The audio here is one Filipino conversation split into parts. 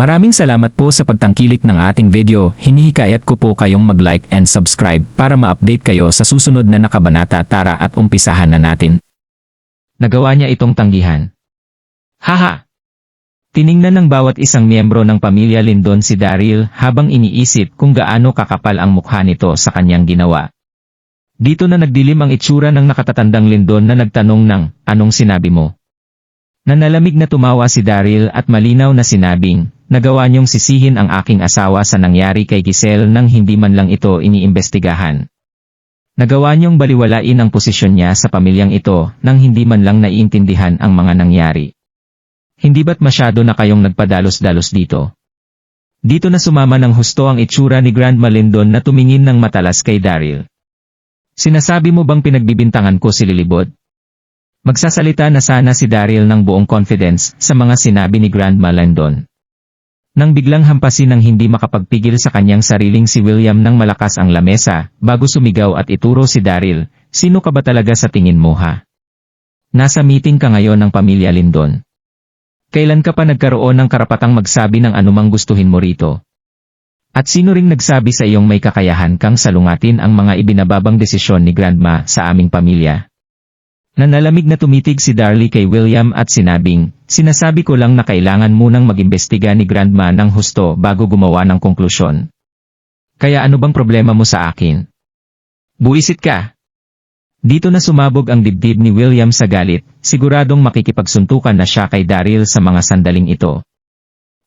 Maraming salamat po sa pagtangkilik ng ating video. Hinihikayat ko po kayong mag-like and subscribe para ma-update kayo sa susunod na nakabanata tara at umpisahan na natin. Nagawa niya itong tanggihan. Haha! Tiningnan ng bawat isang miyembro ng pamilya Lindon si Daryl habang iniisip kung gaano kakapal ang mukha nito sa kanyang ginawa. Dito na nagdilim ang itsura ng nakatatandang Lindon na nagtanong ng, anong sinabi mo? Nanalamig na tumawa si Daryl at malinaw na sinabing, nagawa niyong sisihin ang aking asawa sa nangyari kay Giselle nang hindi man lang ito iniimbestigahan. Nagawa niyong baliwalain ang posisyon niya sa pamilyang ito nang hindi man lang naiintindihan ang mga nangyari. Hindi ba't masyado na kayong nagpadalos-dalos dito? Dito na sumama ng husto ang itsura ni Grandma Lindon na tumingin ng matalas kay Daryl. Sinasabi mo bang pinagbibintangan ko si Lilibod? Magsasalita na sana si Daryl ng buong confidence sa mga sinabi ni Grandma Lindon. Nang biglang hampasin ng hindi makapagpigil sa kanyang sariling si William ng malakas ang lamesa, bago sumigaw at ituro si Daryl, sino ka ba talaga sa tingin mo ha? Nasa meeting ka ngayon ng pamilya Lindon. Kailan ka pa nagkaroon ng karapatang magsabi ng anumang gustuhin mo rito? At sino ring nagsabi sa iyong may kakayahan kang salungatin ang mga ibinababang desisyon ni Grandma sa aming pamilya? Nanalamig na tumitig si Darlie kay William at sinabing, sinasabi ko lang na kailangan munang mag-imbestiga ni Grandma ng husto bago gumawa ng konklusyon. Kaya ano bang problema mo sa akin? Buisit ka! Dito na sumabog ang dibdib ni William sa galit, siguradong makikipagsuntukan na siya kay Daryl sa mga sandaling ito.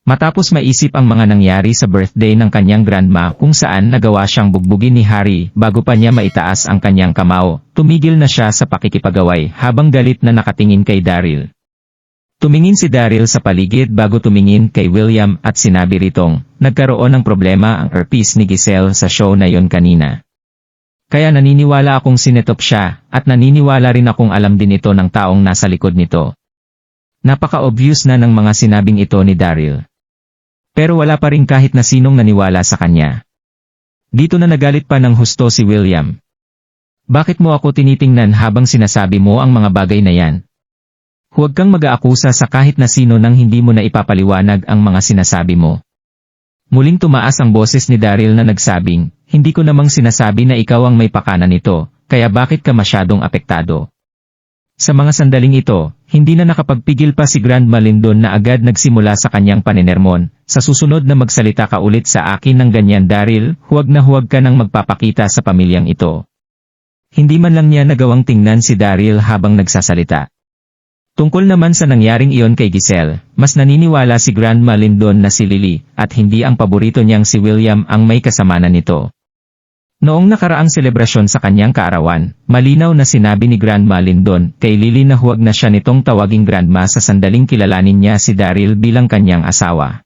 Matapos maisip ang mga nangyari sa birthday ng kanyang grandma kung saan nagawa siyang bugbugin ni Harry bago pa niya maitaas ang kanyang kamao, tumigil na siya sa pakikipagaway habang galit na nakatingin kay Daryl. Tumingin si Daryl sa paligid bago tumingin kay William at sinabi ritong, nagkaroon ng problema ang earpiece ni Giselle sa show na yon kanina. Kaya naniniwala akong sinetop siya, at naniniwala rin akong alam din ito ng taong nasa likod nito. Napaka-obvious na ng mga sinabing ito ni Daryl. Pero wala pa rin kahit na sinong naniwala sa kanya. Dito na nagalit pa ng husto si William. Bakit mo ako tinitingnan habang sinasabi mo ang mga bagay na yan? Huwag kang mag-aakusa sa kahit na sino nang hindi mo na ipapaliwanag ang mga sinasabi mo. Muling tumaas ang boses ni Daryl na nagsabing, hindi ko namang sinasabi na ikaw ang may pakana nito, kaya bakit ka masyadong apektado? Sa mga sandaling ito, hindi na nakapagpigil pa si Grandma Lindon na agad nagsimula sa kanyang paninermon, sa susunod na magsalita ka ulit sa akin ng ganyan Daryl, huwag na huwag ka nang magpapakita sa pamilyang ito. Hindi man lang niya nagawang tingnan si Daryl habang nagsasalita. Tungkol naman sa nangyaring iyon kay Giselle, mas naniniwala si Grandma Lindon na si Lily, at hindi ang paborito niyang si William ang may kasamanan nito. Noong nakaraang selebrasyon sa kanyang kaarawan, malinaw na sinabi ni Grandma Lindon kay Lily na huwag na siya nitong tawaging Grandma sa sandaling kilalanin niya si Daryl bilang kanyang asawa.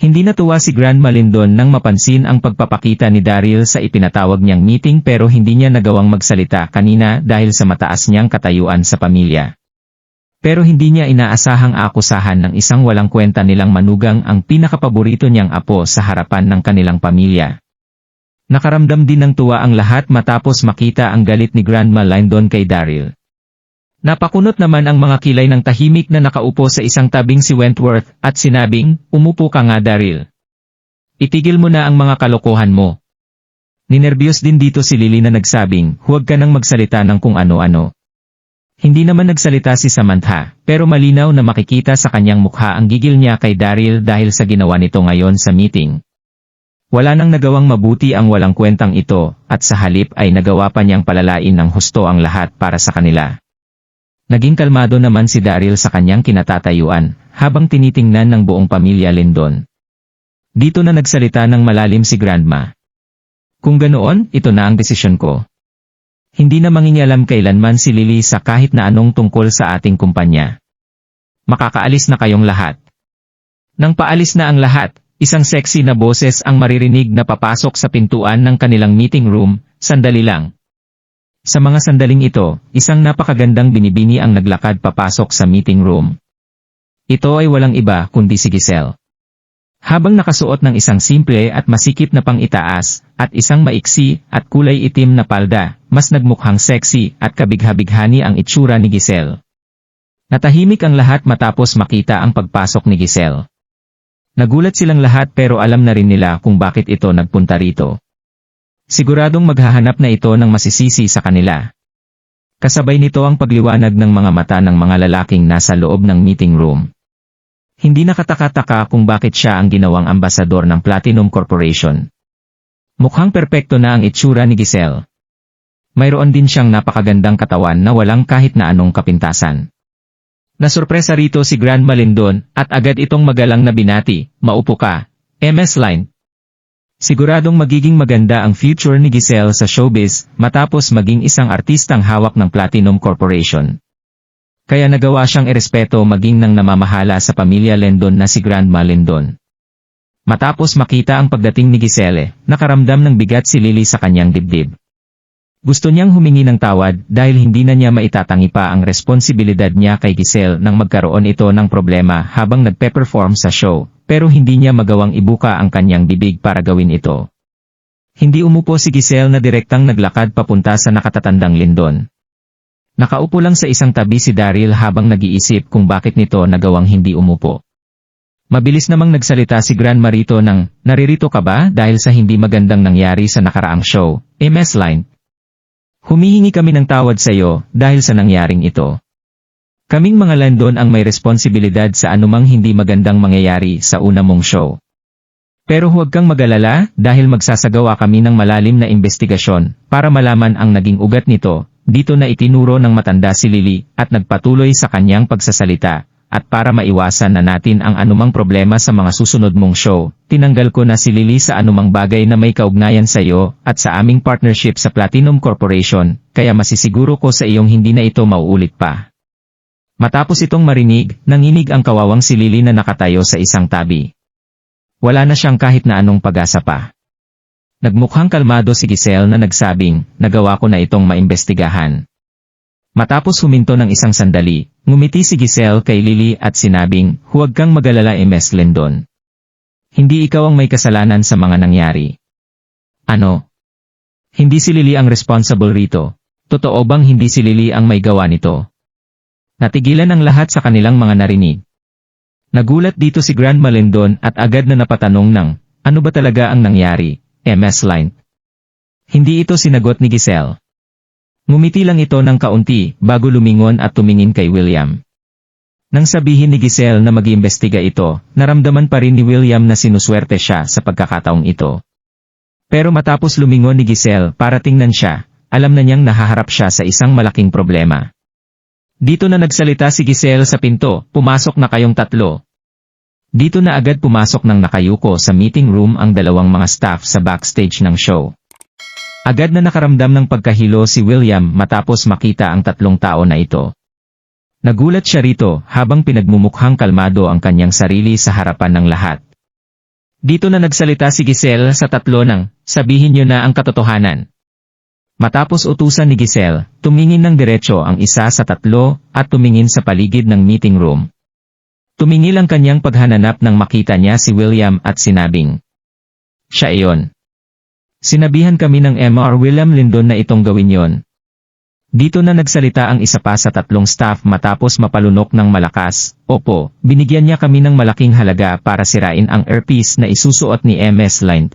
Hindi natuwa si Grandma Lindon nang mapansin ang pagpapakita ni Daryl sa ipinatawag niyang meeting pero hindi niya nagawang magsalita kanina dahil sa mataas niyang katayuan sa pamilya. Pero hindi niya inaasahang akusahan ng isang walang kwenta nilang manugang ang pinakapaborito niyang apo sa harapan ng kanilang pamilya. Nakaramdam din ng tuwa ang lahat matapos makita ang galit ni Grandma Lyndon kay Daryl. Napakunot naman ang mga kilay ng tahimik na nakaupo sa isang tabing si Wentworth at sinabing, umupo ka nga Daryl. Itigil mo na ang mga kalokohan mo. Ninerbyos din dito si Lily na nagsabing, huwag ka nang magsalita ng kung ano-ano. Hindi naman nagsalita si Samantha, pero malinaw na makikita sa kanyang mukha ang gigil niya kay Daryl dahil sa ginawa nito ngayon sa meeting. Wala nang nagawang mabuti ang walang kwentang ito, at sa halip ay nagawa pa niyang palalain ng husto ang lahat para sa kanila. Naging kalmado naman si Daryl sa kanyang kinatatayuan, habang tinitingnan ng buong pamilya Lindon. Dito na nagsalita ng malalim si Grandma. Kung ganoon, ito na ang desisyon ko. Hindi na mangingialam kailanman si Lily sa kahit na anong tungkol sa ating kumpanya. Makakaalis na kayong lahat. Nang paalis na ang lahat, isang sexy na boses ang maririnig na papasok sa pintuan ng kanilang meeting room, sandali lang. Sa mga sandaling ito, isang napakagandang binibini ang naglakad papasok sa meeting room. Ito ay walang iba kundi si Giselle. Habang nakasuot ng isang simple at masikip na pang-itaas, at isang maiksi at kulay itim na palda, mas nagmukhang sexy at kabigha-bighani ang itsura ni Giselle. Natahimik ang lahat matapos makita ang pagpasok ni Giselle. Nagulat silang lahat pero alam na rin nila kung bakit ito nagpunta rito. Siguradong maghahanap na ito ng masisisi sa kanila. Kasabay nito ang pagliwanag ng mga mata ng mga lalaking nasa loob ng meeting room. Hindi nakataka-taka kung bakit siya ang ginawang ambasador ng Platinum Corporation. Mukhang perpekto na ang itsura ni Giselle. Mayroon din siyang napakagandang katawan na walang kahit na anong kapintasan. Nasurpresa rito si Grand Malindon at agad itong magalang na binati, maupo ka, MS Line. Siguradong magiging maganda ang future ni Giselle sa showbiz matapos maging isang artistang hawak ng Platinum Corporation. Kaya nagawa siyang erespeto maging ng namamahala sa pamilya Lendon na si Grandma Lendon. Matapos makita ang pagdating ni Giselle, nakaramdam ng bigat si Lily sa kanyang dibdib. Gusto niyang humingi ng tawad dahil hindi na niya maitatangi pa ang responsibilidad niya kay Giselle nang magkaroon ito ng problema habang nagpe-perform sa show, pero hindi niya magawang ibuka ang kanyang bibig para gawin ito. Hindi umupo si Giselle na direktang naglakad papunta sa nakatatandang lindon. Nakaupo lang sa isang tabi si Daryl habang nag-iisip kung bakit nito nagawang hindi umupo. Mabilis namang nagsalita si Grand Marito ng, naririto ka ba dahil sa hindi magandang nangyari sa nakaraang show, MS Line? Humihingi kami ng tawad sa iyo dahil sa nangyaring ito. Kaming mga Landon ang may responsibilidad sa anumang hindi magandang mangyayari sa una mong show. Pero huwag kang magalala dahil magsasagawa kami ng malalim na investigasyon para malaman ang naging ugat nito dito na itinuro ng matanda si Lily at nagpatuloy sa kanyang pagsasalita. At para maiwasan na natin ang anumang problema sa mga susunod mong show, tinanggal ko na si Lily sa anumang bagay na may kaugnayan sa iyo at sa aming partnership sa Platinum Corporation, kaya masisiguro ko sa iyong hindi na ito mauulit pa. Matapos itong marinig, nanginig ang kawawang si Lily na nakatayo sa isang tabi. Wala na siyang kahit na anong pag-asa pa. Nagmukhang kalmado si Giselle na nagsabing, nagawa ko na itong maimbestigahan. Matapos huminto ng isang sandali, ngumiti si Giselle kay Lily at sinabing, huwag kang magalala Ms. Lendon. Hindi ikaw ang may kasalanan sa mga nangyari. Ano? Hindi si Lily ang responsible rito. Totoo bang hindi si Lily ang may gawa nito? Natigilan ang lahat sa kanilang mga narinig. Nagulat dito si Grand Malindon at agad na napatanong ng, ano ba talaga ang nangyari, MS Line? Hindi ito sinagot ni Giselle. Ngumiti lang ito ng kaunti bago lumingon at tumingin kay William. Nang sabihin ni Giselle na mag-iimbestiga ito, naramdaman pa rin ni William na sinuswerte siya sa pagkakataong ito. Pero matapos lumingon ni Giselle para tingnan siya, alam na niyang nahaharap siya sa isang malaking problema. Dito na nagsalita si Giselle sa pinto, pumasok na kayong tatlo. Dito na agad pumasok ng nakayuko sa meeting room ang dalawang mga staff sa backstage ng show. Agad na nakaramdam ng pagkahilo si William matapos makita ang tatlong tao na ito. Nagulat siya rito habang pinagmumukhang kalmado ang kanyang sarili sa harapan ng lahat. Dito na nagsalita si Giselle sa tatlo ng, sabihin niyo na ang katotohanan. Matapos utusan ni Giselle, tumingin ng diretsyo ang isa sa tatlo at tumingin sa paligid ng meeting room. Tumingil ang kanyang paghananap nang makita niya si William at sinabing, Siya iyon. Sinabihan kami ng MR William Lindon na itong gawin yon. Dito na nagsalita ang isa pa sa tatlong staff matapos mapalunok ng malakas. Opo, binigyan niya kami ng malaking halaga para sirain ang earpiece na isusuot ni MS Lind.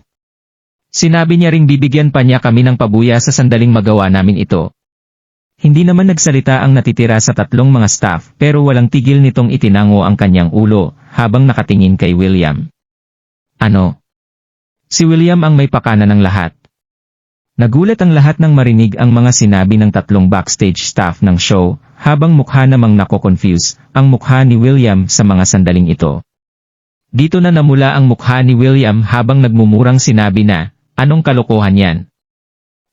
Sinabi niya ring bibigyan pa niya kami ng pabuya sa sandaling magawa namin ito. Hindi naman nagsalita ang natitira sa tatlong mga staff pero walang tigil nitong itinango ang kanyang ulo habang nakatingin kay William. Ano? Si William ang may pakana ng lahat. Nagulat ang lahat ng marinig ang mga sinabi ng tatlong backstage staff ng show, habang mukha namang nako-confuse ang mukha ni William sa mga sandaling ito. Dito na namula ang mukha ni William habang nagmumurang sinabi na, anong kalokohan yan?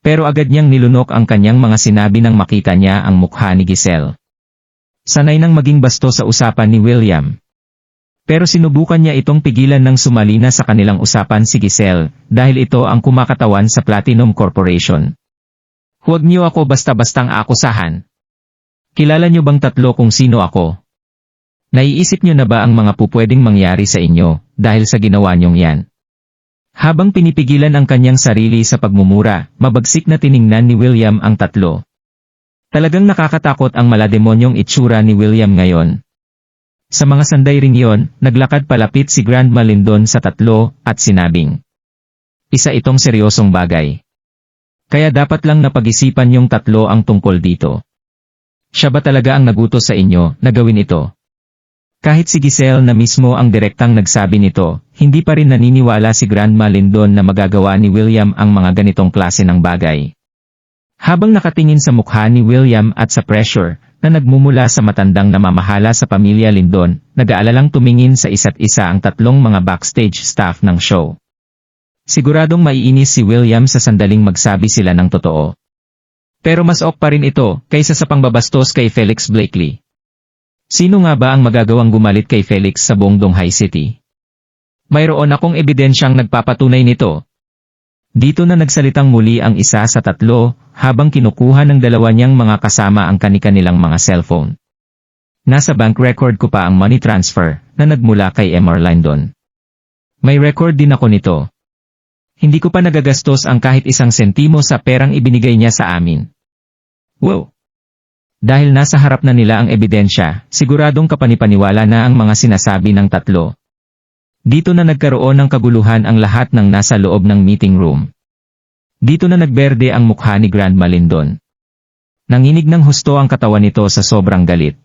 Pero agad niyang nilunok ang kanyang mga sinabi nang makita niya ang mukha ni Giselle. Sanay nang maging basto sa usapan ni William. Pero sinubukan niya itong pigilan ng sumalina sa kanilang usapan si Giselle, dahil ito ang kumakatawan sa Platinum Corporation. Huwag niyo ako basta-bastang akusahan. Kilala niyo bang tatlo kung sino ako? Naiisip niyo na ba ang mga pupwedeng mangyari sa inyo, dahil sa ginawa niyong yan? Habang pinipigilan ang kanyang sarili sa pagmumura, mabagsik na tiningnan ni William ang tatlo. Talagang nakakatakot ang malademonyong itsura ni William ngayon, Sa mga sanday ring yon, naglakad palapit si Grandma Lindon sa tatlo at sinabing, Isa itong seryosong bagay. Kaya dapat lang napag-isipan yung tatlo ang tungkol dito. Siya ba talaga ang nagutos sa inyo na gawin ito? Kahit si Giselle na mismo ang direktang nagsabi nito, hindi pa rin naniniwala si Grandma Lindon na magagawa ni William ang mga ganitong klase ng bagay. Habang nakatingin sa mukha ni William at sa pressure na nagmumula sa matandang namamahala sa pamilya Lindon, nag-aalalang tumingin sa isa't isa ang tatlong mga backstage staff ng show. Siguradong maiinis si William sa sandaling magsabi sila ng totoo. Pero mas ok pa rin ito kaysa sa pangbabastos kay Felix Blakely. Sino nga ba ang magagawang gumalit kay Felix sa buong Donghai City? Mayroon akong ebidensyang nagpapatunay nito. Dito na nagsalitang muli ang isa sa tatlo habang kinukuha ng dalawa niyang mga kasama ang kani-kanilang mga cellphone. Nasa bank record ko pa ang money transfer na nagmula kay Emor Lindon. May record din ako nito. Hindi ko pa nagagastos ang kahit isang sentimo sa perang ibinigay niya sa amin. Wow! Dahil nasa harap na nila ang ebidensya, siguradong kapanipaniwala na ang mga sinasabi ng tatlo. Dito na nagkaroon ng kaguluhan ang lahat ng nasa loob ng meeting room. Dito na nagberde ang mukha ni Grandma Lindon. Nanginig ng husto ang katawan nito sa sobrang galit.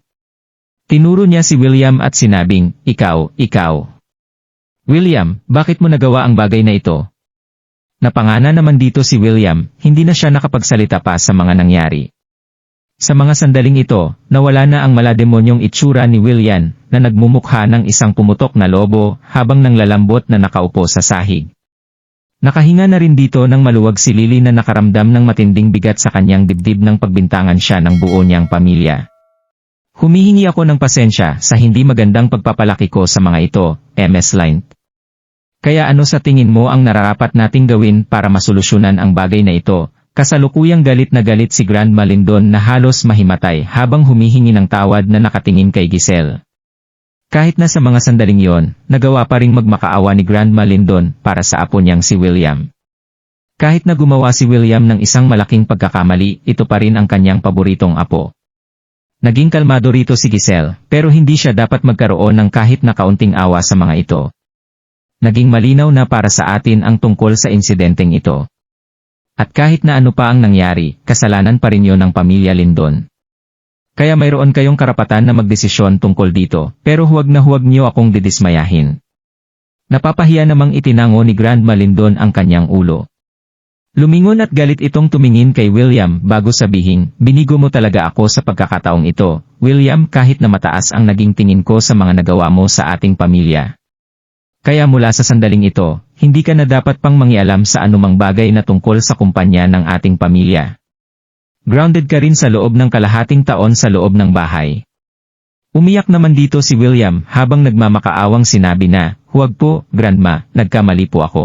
Tinuro niya si William at sinabing, Ikaw, ikaw. William, bakit mo nagawa ang bagay na ito? Napangana naman dito si William, hindi na siya nakapagsalita pa sa mga nangyari. Sa mga sandaling ito, nawala na ang malademonyong itsura ni William na nagmumukha ng isang pumutok na lobo habang nanglalambot na nakaupo sa sahig. Nakahinga na rin dito ng maluwag si Lily na nakaramdam ng matinding bigat sa kanyang dibdib ng pagbintangan siya ng buo niyang pamilya. Humihingi ako ng pasensya sa hindi magandang pagpapalaki ko sa mga ito, MS Line. Kaya ano sa tingin mo ang nararapat nating gawin para masolusyonan ang bagay na ito? Kasalukuyang galit na galit si Grandma Lindon na halos mahimatay habang humihingi ng tawad na nakatingin kay Giselle. Kahit na sa mga sandaling yon, nagawa pa ring magmakaawa ni Grandma Lindon para sa apo niyang si William. Kahit na gumawa si William ng isang malaking pagkakamali, ito pa rin ang kanyang paboritong apo. Naging kalmado rito si Giselle, pero hindi siya dapat magkaroon ng kahit na kaunting awa sa mga ito. Naging malinaw na para sa atin ang tungkol sa insidenteng ito. At kahit na ano pa ang nangyari, kasalanan pa rin yon ng pamilya Lindon. Kaya mayroon kayong karapatan na magdesisyon tungkol dito, pero huwag na huwag niyo akong didismayahin. Napapahiya namang itinango ni Grandma Lindon ang kanyang ulo. Lumingon at galit itong tumingin kay William bago sabihin, binigo mo talaga ako sa pagkakataong ito, William kahit na mataas ang naging tingin ko sa mga nagawa mo sa ating pamilya. Kaya mula sa sandaling ito, hindi ka na dapat pang mangialam sa anumang bagay na tungkol sa kumpanya ng ating pamilya. Grounded ka rin sa loob ng kalahating taon sa loob ng bahay. Umiyak naman dito si William habang nagmamakaawang sinabi na, huwag po, Grandma, nagkamali po ako.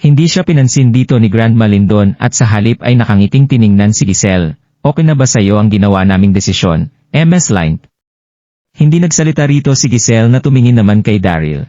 Hindi siya pinansin dito ni Grandma Lindon at sa halip ay nakangiting tiningnan si Giselle, okay na ba sa'yo ang ginawa naming desisyon, MS Line? Hindi nagsalita rito si Giselle na tumingin naman kay Daryl.